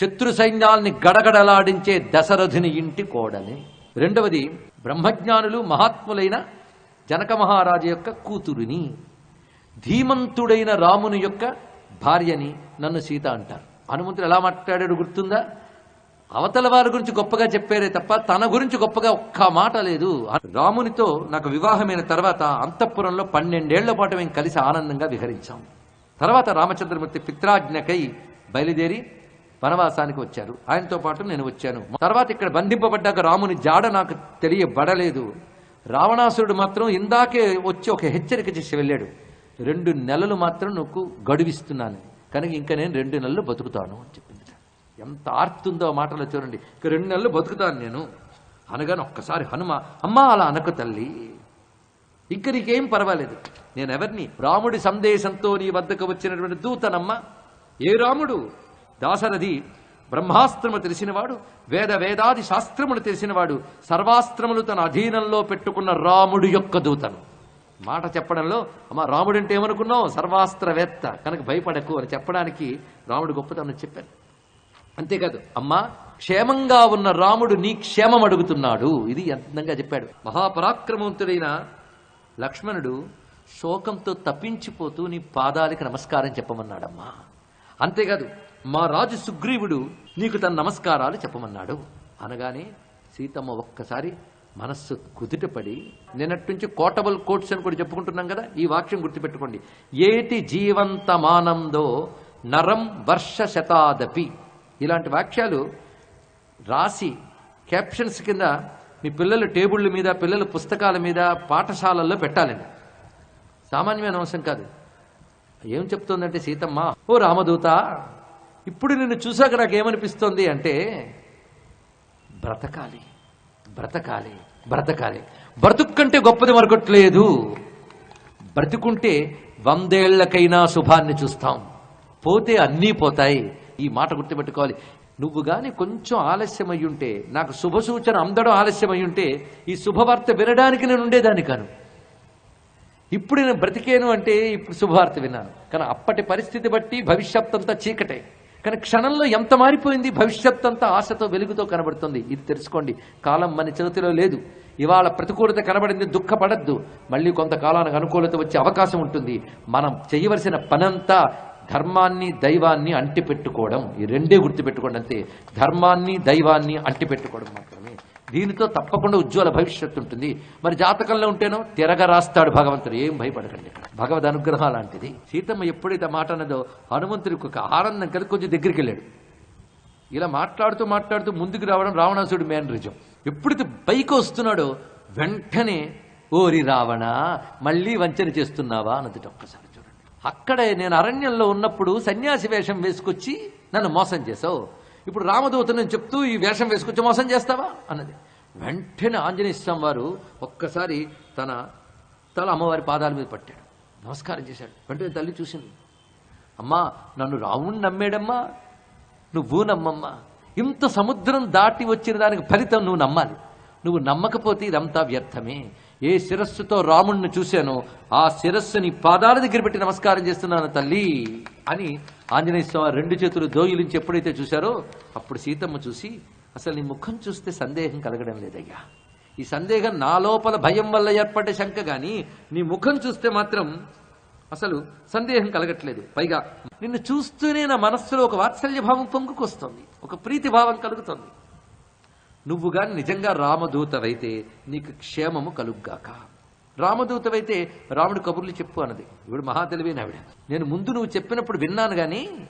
శత్రు సైన్యాల్ని గడగడలాడించే దశరథుని ఇంటి కోడలి. రెండవది బ్రహ్మజ్ఞానులు మహాత్ములైన జనక మహారాజు యొక్క కూతురిని ధీమంతుడైన రాముని యొక్క భార్యని నన్ను సీత అంటారు. హనుమంతుడు ఎలా మాట్లాడాడు గుర్తుందా? అవతల వారి గురించి గొప్పగా చెప్పారే తప్ప తన గురించి గొప్పగా ఒక్క మాట లేదు. రామునితో నాకు వివాహమైన తర్వాత అంతఃపురంలో పన్నెండేళ్ళ పాటు మేము కలిసి ఆనందంగా విహరించాం. తర్వాత రామచంద్రమూర్తి పిత్రాజ్ఞకై బయలుదేరి వనవాసానికి వచ్చారు. ఆయనతో పాటు నేను వచ్చాను. తర్వాత ఇక్కడ బంధింపబడ్డాక రాముని జాడ నాకు తెలియబడలేదు. రావణాసురుడు మాత్రం ఇందాకే వచ్చి ఒక హెచ్చరిక చేసి వెళ్ళాడు. రెండు నెలలు మాత్రం నువ్వు గడువిస్తున్నాను. కనుక ఇంకా నేను రెండు నెలలు బతుకుతాను అని చెప్పింది. ఎంత ఆర్తుందో ఆ మాటలో చూడండి. ఇక రెండు నెలలు బతుకుతాను నేను. అనగానే ఒక్కసారి హనుమ అమ్మా అలా అనకు తల్లి. ఇంక నీకేం పర్వాలేదు. నేను ఎవరిని? రాముడి సందేశంతో నీ వద్దకు వచ్చినటువంటి దూతనమ్మ. ఏ రాముడు? దాశరథి బ్రహ్మాస్త్రము తెలిసినవాడు వేద వేదాది శాస్త్రములు తెలిసినవాడు సర్వాస్త్రములు తన అధీనంలో పెట్టుకున్న రాముడు యొక్క దూతను. మాట చెప్పడంలో అమ్మ రాముడు అంటే ఏమనుకున్నావు? సర్వాస్త్రవేత్త. కనుక భయపడకు అని చెప్పడానికి రాముడు గొప్పతనం చెప్పాను అంతేకాదు అమ్మా క్షేమంగా ఉన్న రాముడు నీ క్షేమం అడుగుతున్నాడు. ఇది అందంగా చెప్పాడు. మహాపరాక్రమవంతుడైన లక్ష్మణుడు శోకంతో తప్పించిపోతూ నీ పాదాలకి నమస్కారం చెప్పమన్నాడమ్మా. అంతేకాదు మా రాజు సుగ్రీవుడు నీకు తన నమస్కారాలు చెప్పమన్నాడు. అనగానే సీతమ్మ ఒక్కసారి మనస్సు కుదుటపడి నిన్నట్టుంచి కోటబుల్ కోట్స్ అని కూడా చెప్పుకుంటున్నాం కదా ఈ వాక్యం గుర్తుపెట్టుకోండి. ఏటి జీవంతమానందో నరం వర్ష శతాదపి. ఇలాంటి వాక్యాలు రాసి క్యాప్షన్స్ కింద మీ పిల్లల టేబుళ్ళ మీద పిల్లల పుస్తకాల మీద పాఠశాలల్లో పెట్టాలండి. సామాన్యమైన అంశం కాదు. ఏం చెప్తోందంటే సీతమ్మ ఓ రామదూత ఇప్పుడు నిన్ను చూశాక నాకు ఏమనిపిస్తోంది అంటే బ్రతకాలి బ్రతకాలి బ్రతకాలి. బ్రతుక్కంటే గొప్పది మరొకట్లేదు బ్రతుకుంటే వందేళ్ళకైనా శుభాన్ని చూస్తాం. పోతే అన్నీ పోతాయి. ఈ మాట గుర్తుపెట్టుకోవాలి. నువ్వు కానీ కొంచెం ఆలస్యమై ఉంటే నాకు శుభ సూచన అందడం ఆలస్యం అయ్యుంటే ఈ శుభవార్త వినడానికి నేను ఉండేదాన్ని కాను ఇప్పుడు నేను బ్రతికేను అంటే ఇప్పుడు శుభవార్త విన్నాను. కానీ అప్పటి పరిస్థితి బట్టి భవిష్యత్ అంతా చీకటే. కానీ క్షణంలో ఎంత మారిపోయింది? భవిష్యత్ అంతా ఆశతో వెలుగుతో కనబడుతుంది. ఇది తెలుసుకోండి. కాలం మన చేతిలో లేదు. ఇవాళ ప్రతికూలత కనబడింది దుఃఖపడద్దు. మళ్ళీ కొంతకాలానికి అనుకూలత వచ్చే అవకాశం ఉంటుంది. మనం చేయవలసిన పనంతా ధర్మాన్ని దైవాన్ని అంటిపెట్టుకోవడం. ఈ రెండే గుర్తుపెట్టుకోండి అంతే. ధర్మాన్ని దైవాన్ని అంటిపెట్టుకోవడం మాత్రమే. దీనితో తప్పకుండా ఉజ్వల భవిష్యత్తు ఉంటుంది. మరి జాతకంలో ఉంటేనో తిరగ రాస్తాడు భగవంతుడు. ఏం భయపడకండి భగవద్ అనుగ్రహం లాంటిది. సీతమ్మ ఎప్పుడైతే మాట అన్నదో హనుమంతుడికి ఒక ఆనందం కలిగి కొంచెం దగ్గరికి వెళ్ళాడు. ఇలా మాట్లాడుతూ మాట్లాడుతూ ముందుకు రావడం రావణాసుడు మేనరిజం. ఎప్పుడైతే పైకి వస్తున్నాడో వెంటనే ఓరి రావణ మళ్ళీ వంచన చేస్తున్నావా అన్నది ఒక్కసారి చూడండి. అక్కడే నేను అరణ్యంలో ఉన్నప్పుడు సన్యాసి వేషం వేసుకొచ్చి నన్ను మోసం చేసావు ఇప్పుడు రామదూతను చెప్తూ ఈ వేషం వేసుకొచ్చి మోసం చేస్తావా? అన్నది. వెంటనే ఆంజనేయ స్వామి వారు ఒక్కసారి తన తల అమ్మవారి పాదాల మీద పట్టాడు. నమస్కారం చేశాడు. వెంటనే తల్లి చూసింది. అమ్మా నన్ను రాముణ్ణి నమ్మాడమ్మా నువ్వు నమ్మమ్మా. ఇంత సముద్రం దాటి వచ్చిన దానికి ఫలితం నువ్వు నమ్మాలి. నువ్వు నమ్మకపోతే ఇదంతా వ్యర్థమే. ఏ శిరస్సుతో రాముణ్ణి చూశానో ఆ శిరస్సుని పాదాల దగ్గర పెట్టి నమస్కారం చేస్తున్నాను తల్లి అని ఆంజనేయ స్వామి రెండు చేతులు దోగిలించి ఎప్పుడైతే చూశారో అప్పుడు సీతమ్మ చూసి అసలు నీ ముఖం చూస్తే సందేహం కలగడం లేదయ్యా. ఈ సందేహం నా లోపల భయం వల్ల ఏర్పడే శంక గాని నీ ముఖం చూస్తే మాత్రం అసలు సందేహం కలగట్లేదు. పైగా నిన్ను చూస్తూనే నా మనస్సులో ఒక వాత్సల్య భావం పొంగుకొస్తుంది. ఒక ప్రీతి భావం కలుగుతుంది. నువ్వు గాని నిజంగా రామదూతవైతే నీకు క్షేమము కలుగ్గాక. రామదూతవైతే రాముడు కబుర్లు చెప్పు అన్నది. ఇవిడు మహా తెలివైన ఆవిడ. నేను ముందు నువ్వు చెప్పినప్పుడు విన్నాను గాని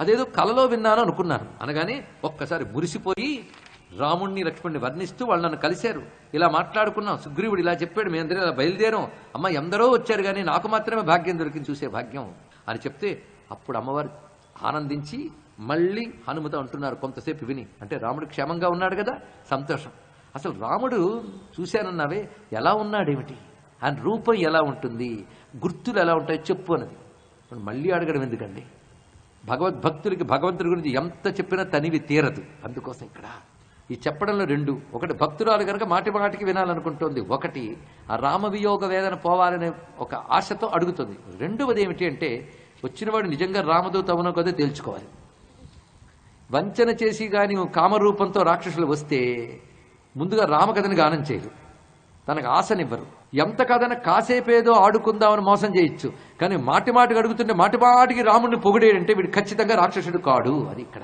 అదేదో కలలో విన్నాను అనుకున్నాను. అనగానే ఒక్కసారి మురిసిపోయి రాముణ్ణి లక్ష్మణ్ణి వర్ణిస్తూ వాళ్ళు నన్ను కలిశారు. ఇలా మాట్లాడుకున్నాం. సుగ్రీవుడు ఇలా చెప్పాడు మీ ఇలా బయలుదేరాం. అమ్మ ఎందరో వచ్చారు కానీ నాకు మాత్రమే భాగ్యం దొరికింది చూసే భాగ్యం. అని చెప్తే అప్పుడు అమ్మవారు ఆనందించి మళ్ళీ హనుమత అంటున్నారు కొంతసేపు విని. అంటే రాముడు క్షేమంగా ఉన్నాడు కదా? సంతోషం. అసలు రాముడు చూశానన్నావే? ఎలా ఉన్నాడేమిటి? ఆయన రూపం ఎలా ఉంటుంది? గుర్తులు ఎలా ఉంటాయో? చెప్పు అన్నది. ఇప్పుడు మళ్ళీ అడగడం ఎందుకండి? భగవద్భక్తులకి భగవంతుడి గురించి ఎంత చెప్పినా తనివి తీరదు. అందుకోసం ఇక్కడ ఈ చెప్పడంలో రెండు. ఒకటి భక్తురాలు కనుక మాటి మాటికి వినాలనుకుంటోంది. ఒకటి ఆ రామవియోగ వేదన పోవాలనే ఒక ఆశతో అడుగుతుంది. రెండవది ఏమిటి అంటే వచ్చినవాడు నిజంగా రామదూత అవునో కదా తేల్చుకోవాలి. వంచన చేసి కానీ కామరూపంతో రాక్షసులు వస్తే ముందుగా రామకథని గానం చేయరు. తనకు ఆశనివ్వరు. ఎంత కథన కాసేపేదో ఆడుకుందామని మోసం చేయొచ్చు. కానీ మాటి మాటికి అడుగుతుంటే మాటి మాటికి రాముడిని పొగిడేయంటే వీడు ఖచ్చితంగా రాక్షసుడు కాడు అది ఇక్కడ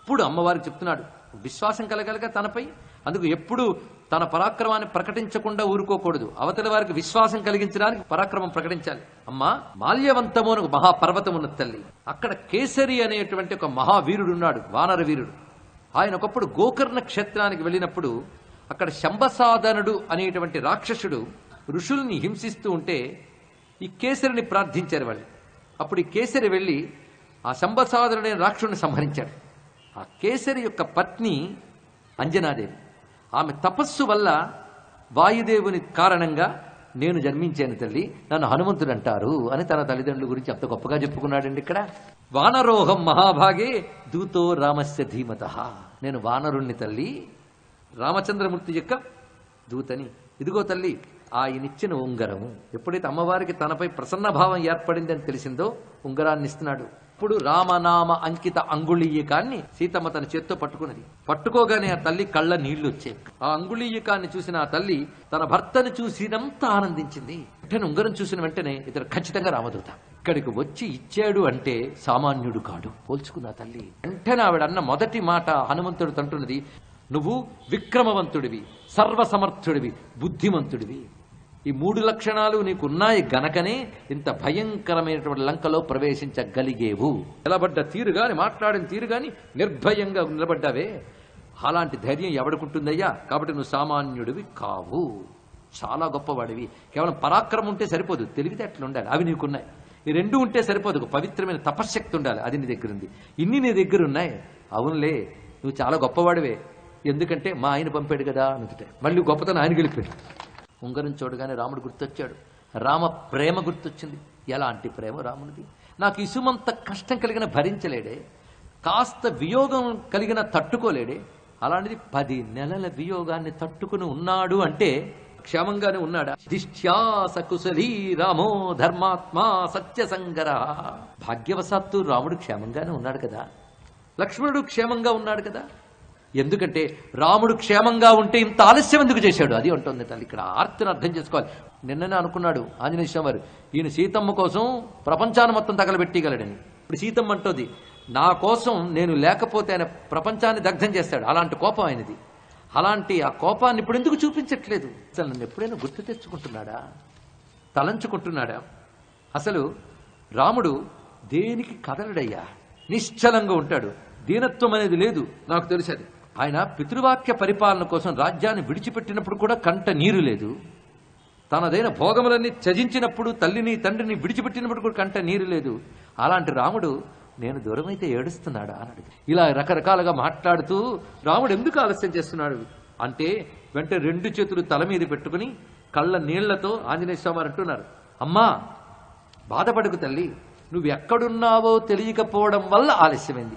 ఇప్పుడు అమ్మవారికి చెప్తున్నాడు. విశ్వాసం కలగలగా తనపై. అందుకు ఎప్పుడు తన పరాక్రమాన్ని ప్రకటించకుండా ఊరుకోకూడదు. అవతల వారికి విశ్వాసం కలిగించడానికి పరాక్రమం ప్రకటించాలి. అమ్మా మాల్యవంతము అని ఒక మహాపర్వతం ఉన్న తల్లి. అక్కడ కేసరి అనేటువంటి ఒక మహావీరుడు ఉన్నాడు వానర వీరుడు ఆయన ఒకప్పుడు గోకర్ణ క్షేత్రానికి వెళ్ళినప్పుడు అక్కడ శంబసాధనుడు అనేటువంటి రాక్షసుడు ఋషుల్ని హింసిస్తూ ఉంటే ఈ కేసరిని ప్రార్థించారు వాళ్ళు. అప్పుడు ఈ కేసరి వెళ్ళి ఆ శంభసాధనుడైన రాక్షసుని సంహరించాడు. ఆ కేసరి యొక్క పత్ని అంజనాదేవి. ఆమె తపస్సు వల్ల వాయుదేవుని కారణంగా నేను జన్మించాను తల్లి నన్ను హనుమంతుడు అంటారు అని తన తల్లిదండ్రుల గురించి అంత గొప్పగా చెప్పుకున్నాడండి ఇక్కడ. వానరోహం మహాభాగే దూతో రామస్య ధీమత. నేను వానరుణ్ణి తల్లి రామచంద్రమూర్తి యొక్క దూతని. ఇదిగో తల్లి ఆయనిచ్చిన ఉంగరము. ఎప్పుడైతే అమ్మవారికి తనపై ప్రసన్న భావం ఏర్పడింది అని తెలిసిందో ఉంగరాన్ని ఇస్తున్నాడు ఇప్పుడు రామనామ అంకిత అంగుళీయకాన్ని సీతమ్మ తన చేత్తో పట్టుకున్నది. పట్టుకోగానే ఆ తల్లి కళ్ళ నీళ్ళు వచ్చాయి. ఆ అంగుళీయకాన్ని చూసిన ఆ తల్లి తన భర్తను చూసినంత ఆనందించింది. వెంటనే ఉంగరం చూసిన వెంటనే ఇతను ఖచ్చితంగా రామదూత ఇక్కడికి వచ్చి ఇచ్చాడు అంటే సామాన్యుడు కాడు. పోల్చుకున్న తల్లి. వెంటనే ఆవిడ అన్న మొదటి మాట హనుమంతుడు తంటున్నది నువ్వు విక్రమవంతుడివి సర్వసమర్థుడివి బుద్ధిమంతుడివి. ఈ మూడు లక్షణాలు నీకున్నాయి గనకనే ఇంత భయంకరమైనటువంటి లంకలో ప్రవేశించగలిగేవు. నిలబడ్డ తీరు గాని మాట్లాడిన తీరు గాని నిర్భయంగా నిలబడ్డావే. అలాంటి ధైర్యం ఎవడుకుంటుందయ్యా? కాబట్టి నువ్వు సామాన్యుడివి కావు. చాలా గొప్పవాడివి. కేవలం పరాక్రమం ఉంటే సరిపోదు. తెలివితేటలు ఉండాలి అవి నీకున్నాయి. ఈ రెండు ఉంటే సరిపోదు. ఒక పవిత్రమైన తపశ్శక్తి ఉండాలి. అది నీ దగ్గర ఉంది ఇన్ని నీ దగ్గర ఉన్నాయి అవునులే నువ్వు చాలా గొప్పవాడివే. ఎందుకంటే మా ఆయన పంపాడు కదా అనుకుంటే. మళ్ళీ గొప్పతనం ఆయన గెలిపాడు ఉంగరం చూడగానే రాముడు గుర్తొచ్చాడు. రామ ప్రేమ గుర్తొచ్చింది. ఎలాంటి ప్రేమ రామునిది? నాకు ఇసుమంత కష్టం కలిగిన భరించలేడే. కాస్త వియోగం కలిగిన తట్టుకోలేడే. అలాంటిది పది నెలల వియోగాన్ని తట్టుకుని ఉన్నాడు అంటే క్షేమంగానే ఉన్నాడా? దిష్ట్యాస కుశలీ రామో ధర్మాత్మా సత్యసంగర. భాగ్యవశాత్తు రాముడు క్షేమంగానే ఉన్నాడు కదా. లక్ష్మణుడు క్షేమంగా ఉన్నాడు కదా. ఎందుకంటే రాముడు క్షేమంగా ఉంటే ఇంత ఆలస్యం ఎందుకు చేశాడు? అది ఉంటుంది తల్లి. ఇక్కడ ఆర్తిని అర్థం చేసుకోవాలి. నిన్ననే అనుకున్నాడు ఆంజనేయ స్వామి వారు ఈయన సీతమ్మ కోసం ప్రపంచాన్ని మొత్తం తగలబెట్టగలడని ఇప్పుడు సీతమ్మ అంటోంది నా కోసం నేను లేకపోతే ఆయన ప్రపంచాన్ని దగ్ధం చేస్తాడు. అలాంటి కోపం ఆయనది. అలాంటి ఆ కోపాన్ని ఇప్పుడు ఎందుకు చూపించట్లేదు? అసలు నన్ను ఎప్పుడైనా గుర్తు తెచ్చుకుంటున్నాడా? తలంచుకుంటున్నాడా? అసలు రాముడు దేనికి కదలడయ్యా? నిశ్చలంగా ఉంటాడు. దీనత్వం అనేది లేదు. నాకు తెలిసేది ఆయన పితృవాక్య పరిపాలన కోసం రాజ్యాన్ని విడిచిపెట్టినప్పుడు కూడా కంట నీరు లేదు. తనదైన భోగములన్నీ త్యజించినప్పుడు తల్లిని తండ్రిని విడిచిపెట్టినప్పుడు కూడా కంట నీరు లేదు. అలాంటి రాముడు నేను దూరమైతే ఏడుస్తున్నాడా? అని ఇలా రకరకాలుగా మాట్లాడుతూ రాముడు ఎందుకు ఆలస్యం చేస్తున్నాడు? అంటే వెంట రెండు చేతులు తల మీద పెట్టుకుని కళ్ళ నీళ్ళతో ఆంజనేయ స్వామి అంటున్నారు అమ్మా బాధపడకు తల్లి. నువ్వు ఎక్కడున్నావో తెలియకపోవడం వల్ల ఆలస్యమైంది.